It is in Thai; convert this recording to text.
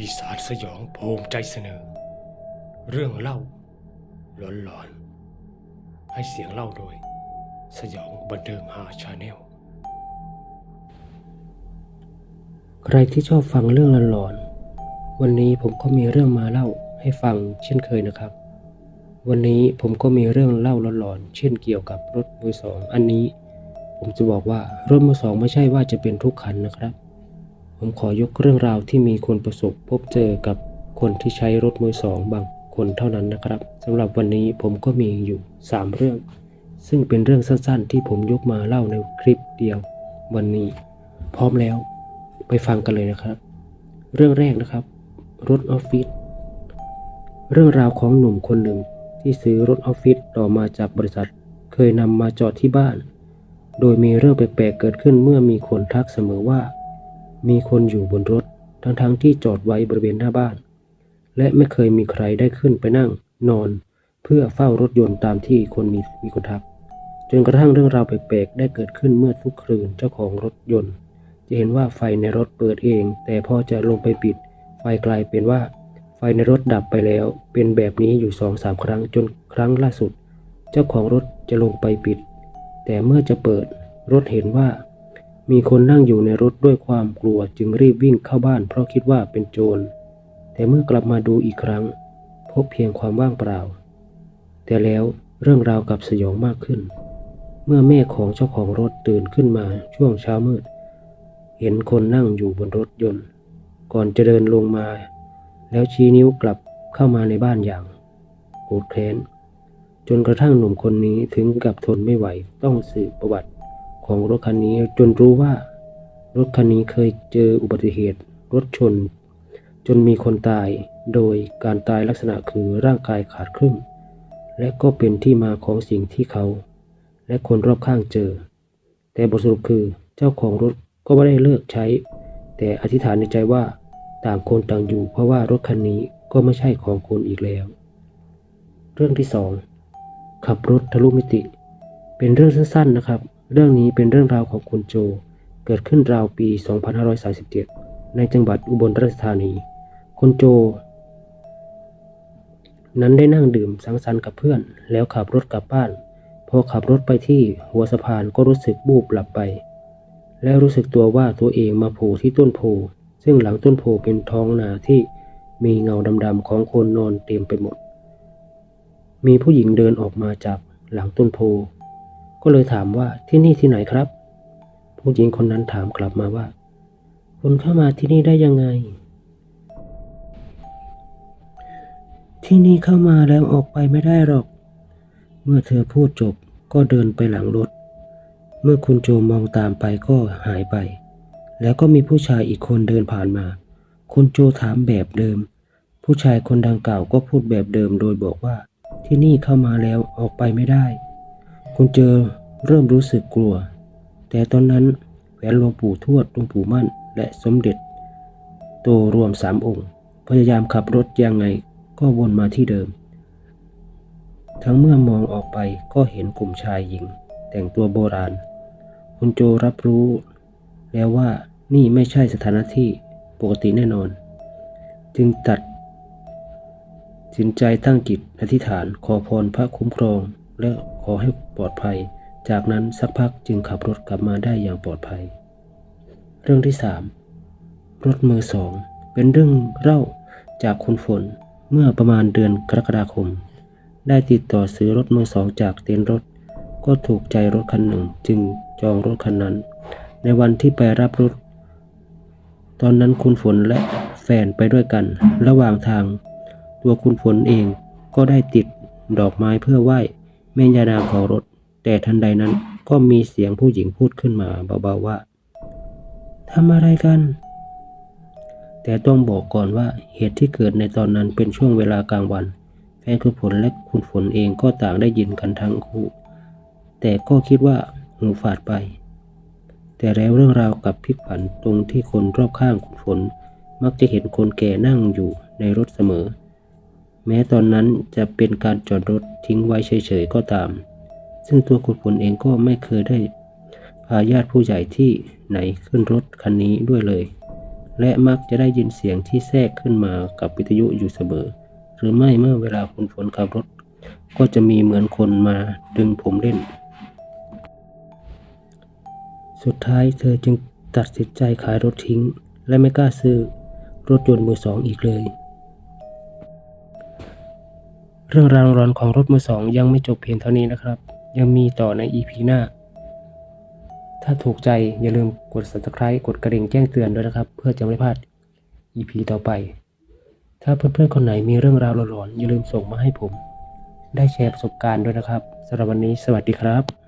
อีสานสยองภูมิใจเสนอ เรื่องเล่าหลอนๆ ให้เสียงเล่าโดย สยองบันเทิงหาชาแนล ใครที่ชอบฟังเรื่องหลอนๆ วันนี้ผมก็มีเรื่องมาเล่าให้ฟังเช่นเคยนะครับ วันนี้ผมก็มีเรื่องเล่าหลอนๆ เช่นเกี่ยวกับรถมือสอง อันนี้ ผมจะบอกว่ารถมือสองไม่ใช่ว่าจะเป็นทุกคันนะครับ ผมขอยกเรื่องราวที่มีคนประสบพบเจอกับคนที่ใช้รถมือสองบางคนเท่านั้นนะครับสำหรับวันนี้ผมก็มีอยู่ 3 เรื่อง ซึ่งเป็นเรื่องสั้นๆ ที่ผมยกมาเล่าในคลิปเดียว วันนี้ พร้อมแล้ว ไปฟังกันเลยนะครับ เรื่องแรกนะครับ รถออฟฟิศเรื่องราวของหนุ่มคนหนึ่งที่ซื้อรถออฟฟิศต่อมาจากบริษัท เคยนำมาจอดที่บ้าน โดยมีเรื่องแปลกๆเกิดขึ้นเมื่อมีคนทักเสมอว่า มีคนอยู่บนรถทั้งๆที่จอดไว้บริเวณหน้าบ้าน และไม่เคยมีใครได้ขึ้นไปนั่งนอน เพื่อเฝ้ารถยนต์ตามที่คนมีมีคนทัก จนกระทั่งเรื่องราวแปลกๆได้เกิดขึ้นเมื่อทุกคืนเจ้าของรถยนต์ จะเห็นว่าไฟในรถเปิดเอง แต่พอจะลงไปปิด ไฟกลายเป็นว่า ไฟในรถดับไปแล้ว เป็นแบบนี้อยู่สองสามครั้งจนครั้งล่าสุด เจ้าของรถจะลงไปปิด แต่เมื่อจะเปิดรถเห็นว่า มีคนนั่งอยู่ในรถด้วยความกลัวจึงรีบวิ่งเข้าบ้าน เพราะคิดว่าเป็นโจร แต่เมื่อกลับมาดูอีกครั้ง พบเพียงความว่างเปล่า แต่แล้วเรื่องราวกับสยองมากขึ้น เมื่อแม่ของเจ้าของรถตื่นขึ้นมาช่วงเช้ามืด เห็นคนนั่งอยู่บนรถยนต์ ก่อนจะเดินลงมา แล้วชี้นิ้วกลับเข้ามาในบ้านอย่างโกรธแค้นจนกระทั่งหนุ่มคนนี้ถึงกับทนไม่ไหวต้องสืบประวัติ ของรถคันนี้จนรู้ว่ารถคันนี้เคยเจออุบัติเหตุรถชน จนมีคนตาย โดยการตายลักษณะคือร่างกายขาดครึ่ง และก็เป็นที่มาของสิ่งที่เขา และคนรอบข้างเจอ แต่บทสรุปคือเจ้าของรถก็ไม่ได้เลิกใช้ แต่อธิษฐานในใจว่าต่างคนต่างอยู่ เพราะว่ารถคันนี้ก็ไม่ใช่ของคนอีกแล้ว เรื่องที่สองขับรถทะลุมิติ เป็นเรื่องสั้นๆนะครับ เรื่องนี้เป็นเรื่องราวของคุณโจ เกิดขึ้นราวปี 2537 ในจังหวัดอุบลราชธานี คุณโจ นั้นได้นั่งดื่มสังสรรค์กับเพื่อน แล้วขับรถกลับบ้าน พอขับรถไปที่หัวสะพานก็รู้สึกบูบหลับไป แล้วรู้สึกตัวว่าตัวเองมาโผล่ที่ต้นโพ ซึ่งหลังต้นโพเป็นท้องนาที่มีเงาดำๆของคนนอนเต็มไปหมด มีผู้หญิงเดินออกมาจากหลังต้นโพ ก็เลยถามว่าที่นี่ที่ไหนครับ ผู้หญิงคนนั้นถามกลับมาว่า คุณเข้ามาที่นี่ได้ยังไง ที่นี่เข้ามาแล้วออกไปไม่ได้หรอก เมื่อเธอพูดจบก็เดินไปหลังรถ เมื่อคุณโจมองตามไปก็หายไป แล้วก็มีผู้ชายอีกคนเดินผ่านมา คุณโจถามแบบเดิม ผู้ชายคนดังกล่าวก็พูดแบบเดิมโดยบอกว่าที่นี่เข้ามาแล้วออกไปไม่ได้ คุณเจอเริ่มรู้สึกกลัว แต่ตอนนั้นแหวนหลวงปู่ทวดหลวงปู่มั่น และสมเด็จ โตรวมสามองค์ พยายามขับรถยังไงก็วนมาที่เดิม ทั้งเมื่อมองออกไปก็เห็นกลุ่มชายหญิง แต่งตัวโบราณ คุณโจรับรู้ แล้วว่านี่ไม่ใช่สถานที่ปกติแน่นอน จึงตัดสินใจตั้งจิตอธิษฐานขอพรพระคุ้มครองและ ขอให้ปลอดภัย จากนั้นสักพักจึงขับรถกลับมาได้อย่างปลอดภัย เรื่องที่สามรถมือสอง เป็นเรื่องเล่าจากคุณฝนเมื่อประมาณเดือนกรกฎาคม ได้ติดต่อซื้อรถมือสองจากเต็นท์รถ ก็ถูกใจรถคันหนึ่งจึงจองรถคันนั้น ในวันที่ไปรับรถ ตอนนั้นคุณฝนและแฟนไปด้วยกัน ระหว่างทาง ตัวคุณฝนเองก็ได้ติดดอกไม้เพื่อไหว้ แม่ยานาขอรถ แต่ทันใดนั้นก็มีเสียงผู้หญิงพูดขึ้นมาเบาๆว่าทำอะไรกัน แต่ต้องบอกก่อนว่าเหตุที่เกิดในตอนนั้นเป็นช่วงเวลากลางวัน แฟนคุณฝนและคุณฝนเองก็ต่างได้ยินกันทั้งคู่ แต่ก็คิดว่าหูฝาดไป แต่แล้วเรื่องราวกับพลิกผันตรงที่คนรอบข้างคุณฝน มักจะเห็นคนแก่นั่งอยู่ในรถเสมอ แม้ตอนนั้นจะเป็นการจอดรถทิ้งไว้เฉยๆก็ตาม ซึ่งตัวคุณฝนเองก็ไม่เคยได้พาญาติผู้ใหญ่ที่ไหนขึ้นรถคันนี้ด้วยเลย และมักจะได้ยินเสียงที่แทรกขึ้นมากับวิทยุอยู่เสมอ หรือไม่เมื่อเวลาคุณฝนขับรถ ก็จะมีเหมือนคนมาดึงผมเล่น สุดท้ายเธอจึงตัดสินใจขายรถทิ้ง และไม่กล้าซื้อรถยนต์มือสองอีกเลย เรื่องราวร้อนของรถมือสองยังไม่จบเพียงเท่านี้นะครับ ยังมีต่อใน EP หน้า ถ้าถูกใจอย่าลืมกด subscribe กดกระดิ่งแจ้งเตือนด้วยนะครับ เพื่อจะไม่พลาด EP ต่อไป ถ้าเพื่อนๆคนไหนมีเรื่องราวหลอนๆอย่าลืมส่งมาให้ผม ได้แชร์ประสบการณ์ด้วยนะครับสำหรับวันนี้สวัสดีครับ